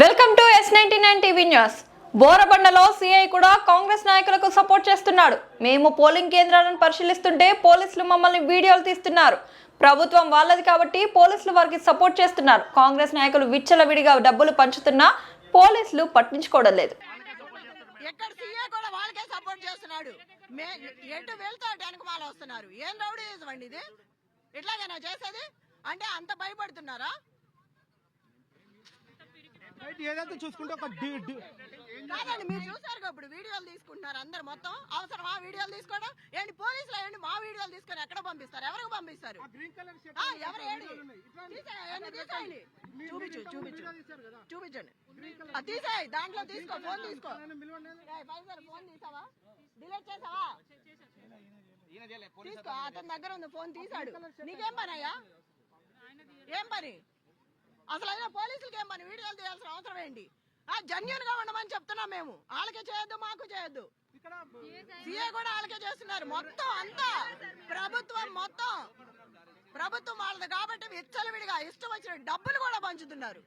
Welcome to S nine TV news. బోరబండలో CI కూడా కాంగ్రెస్ నాయకులకు support చేస్తున్నాడు. మేము పోలింగ్ కేంద్రాలను పరిశీలిస్తుంటే పోలీసులు మమ్మల్ని వీడియోలు తీస్తున్నారు. ప్రభుత్వం వాళ్ళది కాబట్టి పోలీసులు వారికి సపోర్ట్ చేస్తున్నారు. కాంగ్రెస్ నాయకులు విచ్చలవిడిగా డబ్బులు పంచుతున్నా పోలీసులు పట్టించుకోవడం లేదు. ఎక్కడ సీఏ కూడా వాళ్ళకే సపోర్ట్ చేస్తున్నాడు. ఎటు వస్తున్నారు. ఏం రౌడీ అండి ఇది? చేసేది? అంటే అంత భయపడుతున్నారా? ఏదైతే చూసుకుంటే ఒక కాదండి మీరు చూసారు ఇప్పుడు వీడియోలు తీసుకుంటున్నారు అందరు మొత్తం. అవసరం ఆ వీడియోలు తీసుకోవడం? ఏంటి పోలీసులు ఏంటి మా వీడియోలు తీసుకొని ఎక్కడ పంపిస్తారు? ఎవరికి పంపిస్తారు? ఆ గ్రీన్ కలర్ షర్ట్ ఆ, మీద ఎవరు ఏంటి తీసేయండి చూపించు చూపించు. చూపించండి. తీసేయ్ దాంట్లో తీసుకో ఫోన్ తీసుకో. ఫోన్ తీసావా? డిలీట్ చేసావా? తీసుకో అతని దగ్గర ఉంది ఫోన్ తీసాడు. నీకేం పని అయ్యా? ఏం పని? అసలు అయినా పోలీసులకి ఏం పని? వీడియోలు తీయాల్సిన అవసరం ఏంటి? ఆ జన్యున్గా ఉండమని చెప్తున్నాం మేము. వాళ్ళకే చేయొద్దు మాకు చేయొద్దు. సీఏ కూడా వాళ్ళకే చేస్తున్నారు. మొత్తం అంతా ప్రభుత్వం మొత్తం ప్రభుత్వం వాళ్ళది కాబట్టి విచ్చలవిడిగా ఇష్టం వచ్చిన డబ్బులు కూడా పంచుతున్నారు.